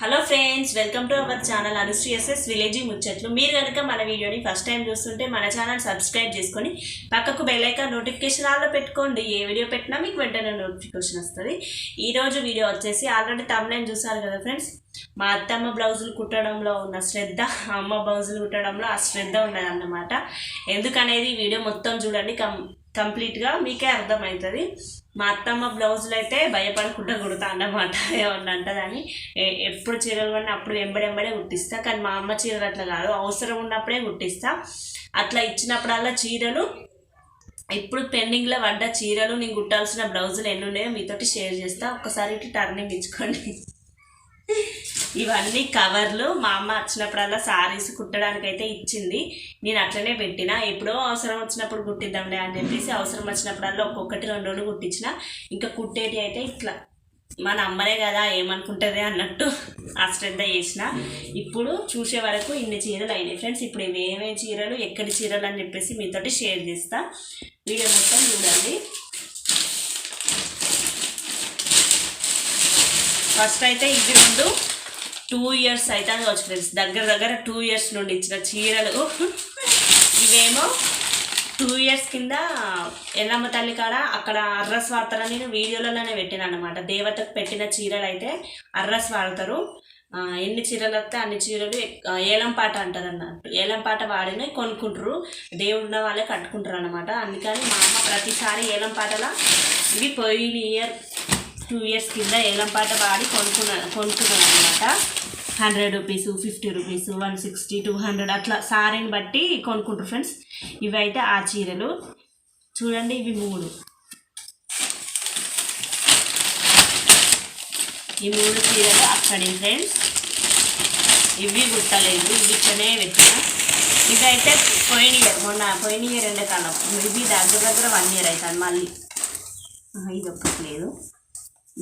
Hello friends welcome to our channel అనుశ్రీఎస్ఎస్ village ముచ్చట్లు మీరు కనుక మన వీడియోని ఫస్ట్ టైం చూస్తుంటే మన ఛానల్ సబ్స్క్రైబ్ చేసుకొని పక్కకు బెల్ నోటిఫికేషన్ ఆల్లో పెట్టుకోండి. ఏ వీడియో పెట్టినా మీకు వెంటనే నోటిఫికేషన్ వస్తుంది. ఈరోజు వీడియో వచ్చేసి ఆల్రెడీ తమ్లైన్ చూసారు కదా ఫ్రెండ్స్ మా అత్తమ్మ బ్లౌజులు కుట్టడంలో ఉన్న శ్రద్ధ అమ్మ బ్లౌజులు కుట్టడంలో ఆ శ్రద్ధ ఉన్నదన్నమాట. ఎందుకనేది వీడియో మొత్తం చూడండి. కం కంప్లీట్గా మీకే అర్థమవుతుంది మా అత్తమ్మ బ్లౌజులు అయితే భయపడకుండా కుడతా అన్నమాట ఏమన్నా అంటదని. ఎప్పుడు చీరలు పడినా అప్పుడు వెంబడెంబడే కుట్టిస్తా. కానీ మా అమ్మ చీరలు అట్లా కాదు. అవసరం ఉన్నప్పుడే కుట్టిస్తా. అట్లా ఇచ్చినప్పుడల్లా చీరలు ఇప్పుడు పెండింగ్లో పడ్డ చీరలు నేను కుట్టాల్సిన బ్లౌజులు ఎన్ని ఉన్నాయో మీతోటి షేర్ చేస్తా. ఒక్కసారి ఇట్లా టర్నింగ్ ఇచ్చుకోండి. ఇవన్నీ కవర్లు. మా అమ్మ వచ్చినప్పుడల్లా సారీస్ కుట్టడానికి అయితే ఇచ్చింది. నేను అట్లనే పెట్టిన. ఎప్పుడో అవసరం వచ్చినప్పుడు కుట్టిద్దాంలే అని చెప్పేసి అవసరం వచ్చినప్పుడల్లా ఒక్కొక్కటి రెండు రెండు కుట్టించిన. ఇంకా కుట్టేటి అయితే ఇట్లా. మన అమ్మనే కదా ఏమనుకుంటుంది అన్నట్టు ఆ శ్రద్ధ చేసిన. ఇప్పుడు చూసే వరకు ఇన్ని చీరలు అయినాయి ఫ్రెండ్స్. ఇప్పుడు ఇవి ఏమేమి చీరలు ఎక్కడి చీరలు అని చెప్పేసి మీతోటి షేర్ చేస్తా. వీడియో మొత్తం చూడండి. ఫస్ట్ అయితే ఇవి రెండు. టూ ఇయర్స్ అయితే కావచ్చు ఫ్రెండ్స్ దగ్గర దగ్గర టూ ఇయర్స్ నుండి ఇచ్చిన చీరలు. ఇవేమో టూ ఇయర్స్ కింద ఎల్లమ్మ తల్లి కాడ అక్కడ అర్రస్ వాడతారని నేను వీడియోలలోనే పెట్టిన అనమాట దేవతకు పెట్టిన చీరలు అయితే అర్రస్ వాడతారు ఎన్ని చీరలు వస్తే అన్ని చీరలు ఏలంపాట ఏలం పాట అంటారు అన్నట్టు ఏలం పాట కొనుక్కుంటారు. దేవుడు ఉన్న వాళ్ళే కట్టుకుంటారు అనమాట అందుకని మా అమ్మ ప్రతిసారి ఏలం పాటల ఇవి పోయిన ఇయర్ టూ ఇయర్స్ కింద ఏలం పాట వాడి కొనుక్కున్నా కొనుక్కున్నాను అనమాట hundred rupees fifty rupees one sixty two hundred అట్లా సారీని బట్టి కొనుక్కుంటారు ఫ్రెండ్స్ ఇవి అయితే ఆ చీరలు. చూడండి ఇవి మూడు. ఈ మూడు చీరలు అక్కడి ఫ్రెండ్స్ ఇవి గుట్టలేదు ఇవి ఇక్కడనే పెట్టిన. ఇదైతే పోయిన ఇయర్ మొన్న పోయిన ఇయర్ ఎండాకాలం ఇది దగ్గర దగ్గర వన్ ఇయర్ అవుతుంది మళ్ళీ. ఇది ఒకటి లేదు.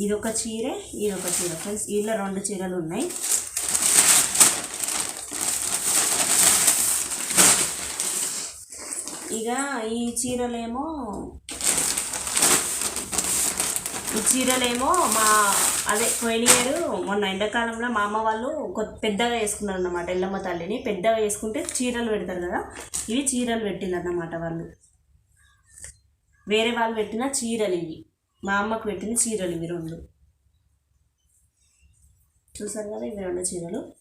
ఇది ఒక చీరే ఇది ఒక చీర ఫ్రెండ్స్ వీళ్ళ రెండు చీరలు ఉన్నాయి. ఇక ఈ చీరలేమో ఈ చీరలేమో మా అదే పోయిన ఇయర్ మొన్న ఎండాకాలంలో మా అమ్మ వాళ్ళు కొత్త పెద్దగా వేసుకున్నారు అన్నమాట ఎల్లమ్మ తల్లిని. పెద్దగా వేసుకుంటే చీరలు పెడతారు కదా ఇవి చీరలు పెట్టిందన్నమాట వాళ్ళు. వేరే వాళ్ళు పెట్టిన చీరలు ఇవి. మా అమ్మకు పెట్టిన చీరలు ఇవి రెండు. చూసారు కదా ఇవి రెండు చీరలు.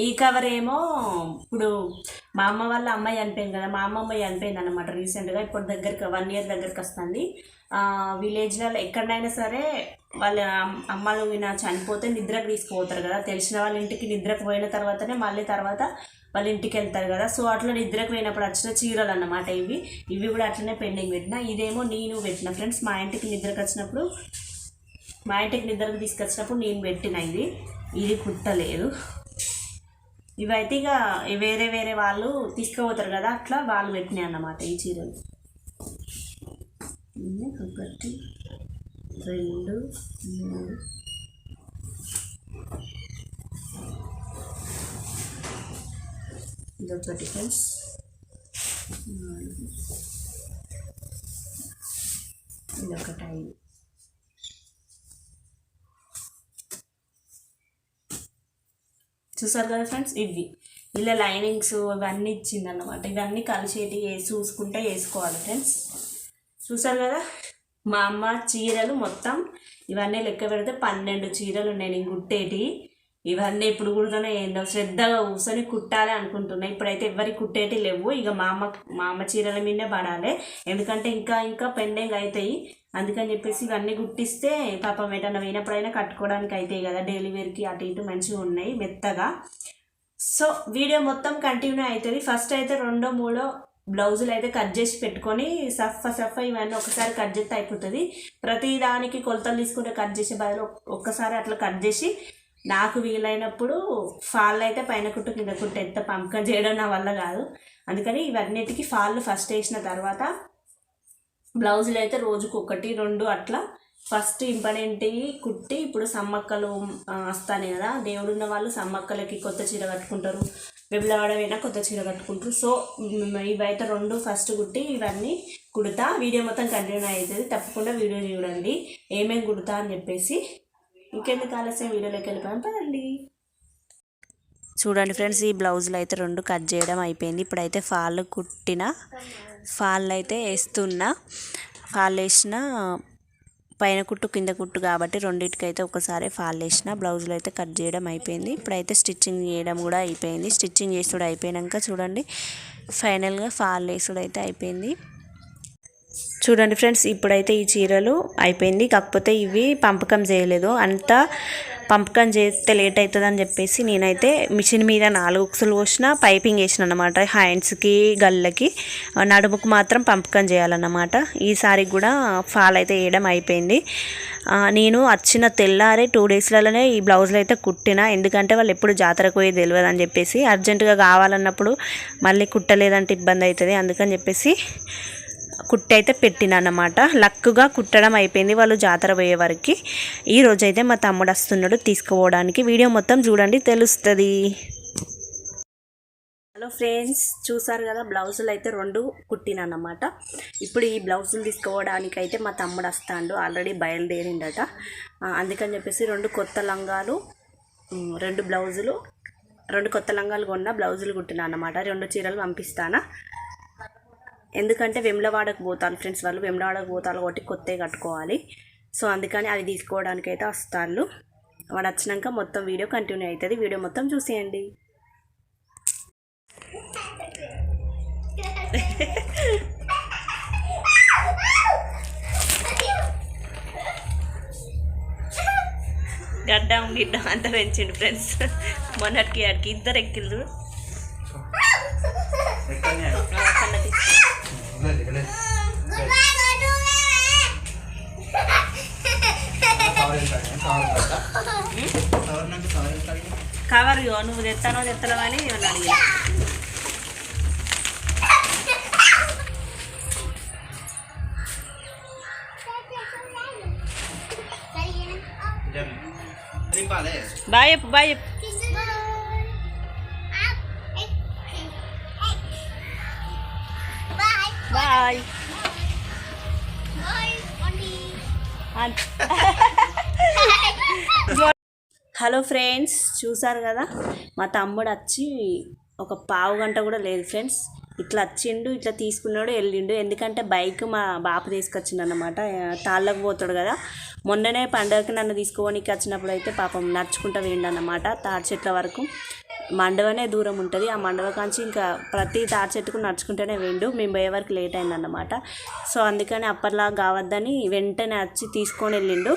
ఈ కవర్ ఏమో ఇప్పుడు మా అమ్మ వాళ్ళ అమ్మాయి చనిపోయింది కదా మా అమ్మమ్మ చనిపోయింది అనమాట రీసెంట్గా ఇప్పుడు దగ్గరికి వన్ ఇయర్ దగ్గరికి వస్తుంది. విలేజ్లలో ఎక్కడైనా సరే వాళ్ళ అమ్మలు విన చనిపోతే నిద్రకు తీసుకుపోతారు కదా. తెలిసిన వాళ్ళ ఇంటికి నిద్రకు పోయిన తర్వాతనే మళ్ళీ తర్వాత వాళ్ళ ఇంటికి వెళ్తారు కదా. సో అట్లా నిద్రకు పోయినప్పుడు వచ్చిన చీరలు అన్నమాట ఇవి. ఇవి కూడా అట్లనే పెండింగ్ పెట్టిన. ఇదేమో నేను పెట్టిన ఫ్రెండ్స్ మా ఇంటికి నిద్రకు వచ్చినప్పుడు మా ఇంటికి నిద్రకు తీసుకొచ్చినప్పుడు నేను పెట్టిన ఇది. ఇది కుట్టలేదు. ఇవైతే ఇక వేరే వేరే వాళ్ళు తీసుకుపోతారు కదా అట్లా వాళ్ళు పెట్టినాయి అన్నమాట ఈ చీరలు. ఒకటి రెండు మూడు. ఇదొకటి ఫ్రెండ్స్. ఇదొకటి ఐదు. చూసారు కదా ఫ్రెండ్స్? ఇవి. ఇలా లైనింగ్స్ ఇవన్నీ ఇచ్చిందన్నమాట. ఇవన్నీ కలిసేటి చూసుకుంటే వేసుకోవాలి ఫ్రెండ్స్. చూసారు కదా? మా అమ్మ చీరలు మొత్తం ఇవన్నీ లెక్క పెడితే పన్నెండు చీరలు ఉన్నాయి. నేను గుట్టేటి ఇవన్నీ ఇప్పుడు కూడా ఏందో శ్రద్ధగా కూర్చొని కుట్టాలి అనుకుంటున్నా. ఇప్పుడైతే ఎవరికి కుట్టేటి లేవు. ఇక మా అమ్మ మా అమ్మ చీరల మీదే పడాలి. ఎందుకంటే ఇంకా ఇంకా పెండింగ్ అవుతాయి అందుకని చెప్పేసి ఇవన్నీ కుట్టిస్తే పాపం ఎటన్నా పోయినప్పుడైనా కట్టుకోవడానికి అవుతాయి కదా. డైలీ వేర్కి అటు ఇటు మంచిగా ఉన్నాయి మెత్తగా. సో వీడియో మొత్తం కంటిన్యూ అవుతుంది ఫస్ట్ అయితే రెండో మూడో బ్లౌజులు అయితే కట్ చేసి పెట్టుకొని సఫ సఫ ఇవన్నీ ఒకసారి కట్ చేస్తే అయిపోతుంది. ప్రతి దానికి కొలతలు తీసుకుంటే కట్ చేసే బదులు ఒక్కసారి అట్లా కట్ చేసి నాకు వీలైనప్పుడు ఫాల్ అయితే పైన కుట్టు కింద కుట్టు ఎంత పంపకం చేయడం నా వల్ల కాదు. అందుకని ఇవన్నిటికీ ఫాల్ ఫస్ట్ వేసిన తర్వాత బ్లౌజులు అయితే రోజుకు ఒకటి రెండు అట్లా ఫస్ట్ ఇంపార్టెంట్వి కుట్టి ఇప్పుడు సమ్మక్కలు ఆ, వస్తాయి కదా. దేవుడు ఉన్న వాళ్ళు సమ్మక్కలకి కొత్త చీర కట్టుకుంటారు. వెబ్లవాడమైనా కొత్త చీర కట్టుకుంటారు. సో ఇవైతే రెండు ఫస్ట్ కుట్టి ఇవన్నీ కుడతా. వీడియో మొత్తం కంటిన్యూ అవుతుంది తప్పకుండా వీడియో చూడండి. ఏమేమి కుడతా అని చెప్పేసి ఇంకెందుకు ఆలస్యం వీడియోలోకి వెళ్ళిపోయాం పదండి. చూడండి ఫ్రెండ్స్ ఈ బ్లౌజులు అయితే రెండు కట్ చేయడం అయిపోయింది. ఇప్పుడైతే ఫాల్ కుట్టిన ఫాల్ అయితే వేస్తున్నా ఫాల్ వేసిన పైన కుట్టు కింద కుట్టు కాబట్టి రెండింటికైతే ఒకసారి ఫాల్ వేసిన బ్లౌజులు అయితే కట్ చేయడం అయిపోయింది. ఇప్పుడైతే స్టిచ్చింగ్ చేయడం కూడా అయిపోయింది. స్టిచ్చింగ్ చేసుడు అయిపోయాక చూడండి ఫైనల్గా ఫాల్ వేసుడు అయితే అయిపోయింది. చూడండి ఫ్రెండ్స్ ఇప్పుడైతే ఈ చీరలు అయిపోయింది. కాకపోతే ఇవి పంపకం చేయలేదు. అంతా పంపకం చేస్తే లేట్ అవుతుందని చెప్పేసి నేనైతే మిషన్ మీద నాలుగు ఉక్సులు పోసిన పైపింగ్ వేసిన అనమాట హ్యాండ్స్కి గళ్ళకి నడుముకు మాత్రం పంపకం చేయాలన్నమాట. ఈసారి కూడా ఫాల్ అయితే వేయడం అయిపోయింది. నేను వచ్చిన తెల్లారే టూ డేస్లలోనే ఈ బ్లౌజులు అయితే కుట్టిన. ఎందుకంటే వాళ్ళు ఎప్పుడు జాతరకు పోయి తెలియదు అని చెప్పేసి అర్జెంటుగా కావాలన్నప్పుడు మళ్ళీ కుట్టలేదంటే ఇబ్బంది అవుతుంది. అందుకని చెప్పేసి కుట్టి అయితే పెట్టిన అన్నమాట లక్కుగా కుట్టడం అయిపోయింది వాళ్ళు జాతర పోయే వరకు. ఈ రోజైతే మా తమ్ముడు వస్తున్నాడు తీసుకుపోవడానికి. వీడియో మొత్తం చూడండి తెలుస్తుంది. హలో ఫ్రెండ్స్ చూసారు కదా బ్లౌజులు అయితే రెండు కుట్టినమాట ఇప్పుడు ఈ బ్లౌజులు తీసుకోవడానికి అయితే మా తమ్ముడు వస్తాడు ఆల్రెడీ బయలుదేరిండట. అందుకని చెప్పేసి రెండు కొత్త లంగాలు రెండు బ్లౌజులు రెండు కొత్త లంగాలు కొన్న బ్లౌజులు కుట్టినా అన్నమాట రెండు చీరలు పంపిస్తానా. ఎందుకంటే వెమ్లవాడకు పోతాను ఫ్రెండ్స్ వాళ్ళు. వెమ్లవాడకు పోతారు కాబట్టి కొత్తవి కట్టుకోవాలి. సో అందుకని అది తీసుకోవడానికి అయితే వస్తారు వాడు వచ్చినాక మొత్తం వీడియో కంటిన్యూ అవుతుంది. వీడియో మొత్తం చూసేయండి. గడ్డం గిడ్డం అంతా పెంచిండు ఫ్రెండ్స్. మొన్నటికి ఆడికి ఇద్దరు ఎక్కిళ్ళు కవర్ నువ్వు తెస్తానో తెత్తలేవా అని అడిగా? బాయ్ చెప్పు బాయ్ చెప్పు. హాయ్ హలో ఫ్రెండ్స్ చూసారు కదా? మా తమ్ముడు వచ్చి ఒక పావు గంట కూడా లేదు ఫ్రెండ్స్. ఇట్లా వచ్చిండు ఇట్లా తీసుకున్నాడు వెళ్ళిండు. ఎందుకంటే బైక్ మా బాప తీసుకొచ్చిండు అనమాట తాళ్ళకు పోతాడు కదా. మొన్ననే పండగకి నన్ను తీసుకోవడానికి వచ్చినప్పుడు అయితే పాపం నడుచుకుంటూ వెళ్ళిండు అన్నమాట తాడి చెట్ల వరకు. మండవనే దూరం ఉంటుంది. ఆ మండవ కాంచి ఇంకా ప్రతి తాడి చెట్టుకు నడుచుకుంటూనే వెండు. మేము పోయే వరకు లేట్ అయిందన్నమాట. సో అందుకని అప్పట్లా కావద్దని వెంటనే వచ్చి తీసుకొని వెళ్ళిండు.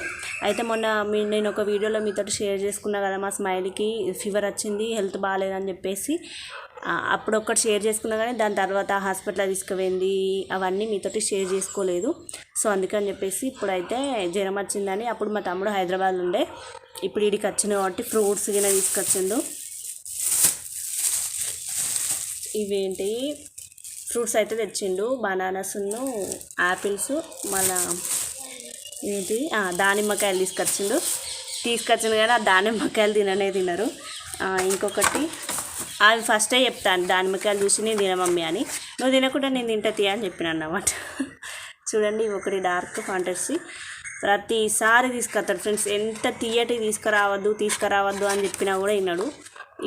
అయితే మొన్న మీ నేను ఒక వీడియోలో మీతో షేర్ చేసుకున్నా కదా మా స్మైల్కి ఫీవర్ వచ్చింది హెల్త్ బాగాలేదని చెప్పేసి అప్పుడు ఒక్కటి షేర్ చేసుకున్నా కానీ దాని తర్వాత హాస్పిటల్ తీసుకుపోయింది. అవన్నీ మీతోటి షేర్ చేసుకోలేదు. సో అందుకని చెప్పేసి ఇప్పుడైతే జ్వరం వచ్చిందని అప్పుడు మా తమ్ముడు హైదరాబాద్ ఉండే. ఇప్పుడు ఇడికి వచ్చిన కాబట్టి ఫ్రూట్స్ గిన తీసుకొచ్చిండు. ఇవేంటి? ఫ్రూట్స్ అయితే తెచ్చిండు. బనానాస్ను యాపిల్స్ మళ్ళా ఏంటి? దానిమ్మకాయలు తీసుకొచ్చిండు. తీసుకొచ్చిండు కానీ ఆ దానిమ్మకాయలు తిననే తినరు. ఇంకొకటి అవి ఫస్టే చెప్తాను దానిమ్మకాయలు చూసి నేను తినమమ్మీ అని. నువ్వు తినకుండా నేను తింటా తీ అని చెప్పిన అన్నమాట. చూడండి ఒకటి డార్క్ ఫాంటసీ. ప్రతిసారి తీసుకొస్తాడు ఫ్రెండ్స్. ఎంత తీయటి తీసుకురావద్దు తీసుకురావద్దు అని చెప్పినా కూడా విన్నాడు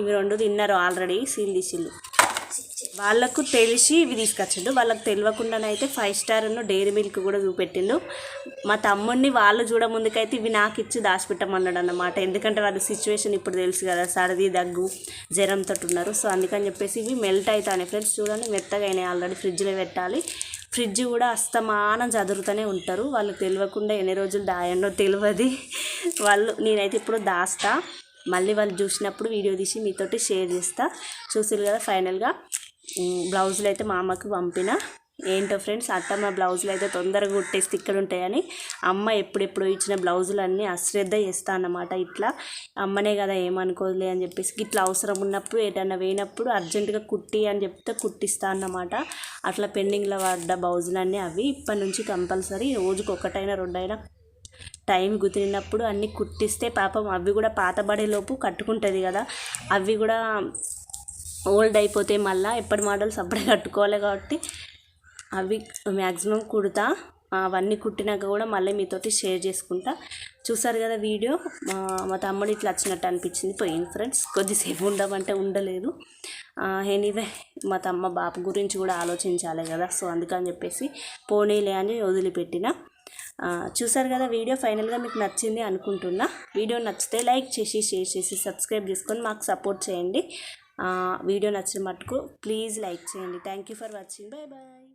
ఇవి రెండు తిన్నారు ఆల్రెడీ సీల్ తీసిళ్ళు వాళ్ళకు తెలిసి ఇవి తీసుకొచ్చిండు. వాళ్ళకి తెలియకుండానైతే ఫైవ్ స్టార్ డైరీ మిల్క్ కూడా చూపెట్టిండు. మా తమ్ముడిని వాళ్ళు చూడ ముందుకైతే ఇవి నాకు ఇచ్చి దాచిపెట్టమన్నాడు అన్నమాట ఎందుకంటే వాళ్ళ సిచ్యువేషన్ ఇప్పుడు తెలుసు కదా సర్ది దగ్గు జ్వరంతో ఉన్నారు. సో అందుకని చెప్పేసి ఇవి మెల్ట్ అవుతాయి ఫ్రెండ్స్ చూడండి మెత్తగా అయినాయి. ఆల్రెడీ ఫ్రిడ్జ్లో పెట్టాలి. ఫ్రిడ్జ్ కూడా అస్తమానం చదువుతూనే ఉంటారు. వాళ్ళకి తెలియకుండా ఎన్ని రోజులు దాయండో తెలియదు. వాళ్ళు నేనైతే ఇప్పుడు దాస్తా. మళ్ళీ వాళ్ళు చూసినప్పుడు వీడియో తీసి మీతోటి షేర్ చేస్తా. చూసారు కదా ఫైనల్గా బ్లౌజులు అయితే మా అమ్మకి పంపిన. ఏంటో ఫ్రెండ్స్ అత్తమ్మ బ్లౌజులు అయితే తొందరగా కుట్టేస్తే ఇక్కడ ఉంటాయని అమ్మ ఎప్పుడెప్పుడు ఇచ్చిన బ్లౌజులు అన్నీ అశ్రద్ధ చేస్తా అన్నమాట ఇట్లా. అమ్మనే కదా ఏమనుకోలే అని చెప్పేసి ఇట్లా అవసరం ఉన్నప్పుడు ఏదన్నా వేయినప్పుడు అర్జెంటుగా కుట్టి అని చెప్తే కుట్టిస్తా అన్నమాట. అట్లా పెండింగ్లో పడ్డ బ్లౌజులన్నీ అవి ఇప్పటి నుంచి కంపల్సరీ రోజుకి ఒకటైనా రెండైనా టైం కుదిరినప్పుడు అన్నీ కుట్టిస్తే పాపం అవి కూడా పాతబడేలోపు కట్టుకుంటుంది కదా. అవి కూడా ఓల్డ్ అయిపోతే మళ్ళీ ఎప్పటి మోడల్స్ అప్పుడే కట్టుకోవాలి కాబట్టి అవి మ్యాక్సిమం కుడతా. అవన్నీ కుట్టినాక కూడా మళ్ళీ మీతోటి షేర్ చేసుకుంటా. చూసారు కదా వీడియో? మా మా తమ్ముడు ఇట్లా వచ్చినట్టు అనిపించింది. పోయింది ఫ్రెండ్స్ కొద్దిసేపు ఉండమంటే ఉండలేదు. ఎనీవే మా తమ్మ బాప గురించి కూడా ఆలోచించాలి కదా. సో అందుకని చెప్పేసి పోనీలే అని వదిలిపెట్టిన. చూసారు కదా వీడియో? ఫైనల్గా మీకు నచ్చింది అనుకుంటున్నా. వీడియో నచ్చితే లైక్ చేసి షేర్ చేసి సబ్స్క్రైబ్ చేసుకొని మాకు సపోర్ట్ చేయండి. వీడియో నచ్చిన మటుకు ప్లీజ్ లైక్ చేయండి. Thank you for watching bye bye